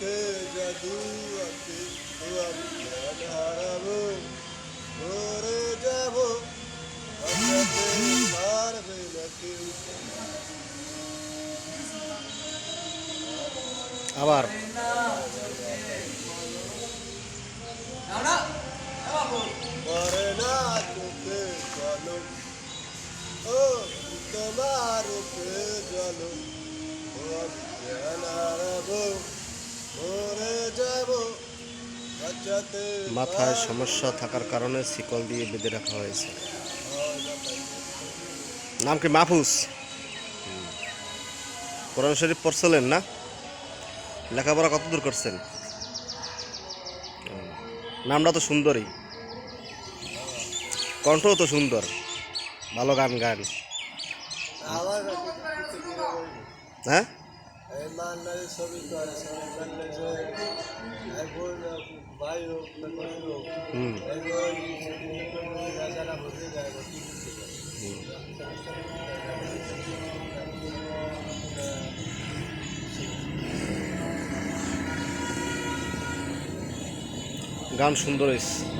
দুয়াতে ও আমি জ্ঞান হারাবো। মরে যাব। বাঁচাতে পারবে না কেউ। আবার। পরে না চোখে চলো ও তোমার রূপে মাথায় সমস্যা থাকার কারণে শিকল দিয়ে বেঁধে রাখা হয়েছে। হয়। নাম কি মাহফুজ। কোরআন শরীফ পড়ছিলেন না লেখাপড়া কত দূর করছেন নামটা তো সুন্দরই কণ্ঠও তো সুন্দর ভালো গান গান। হ্যাঁ এই মান্নারের ছবি করে সবাই যে এক ভাই হোক না হোক ওই রাজারা বুঝে যায় কি। গান সুন্দর হয়েছে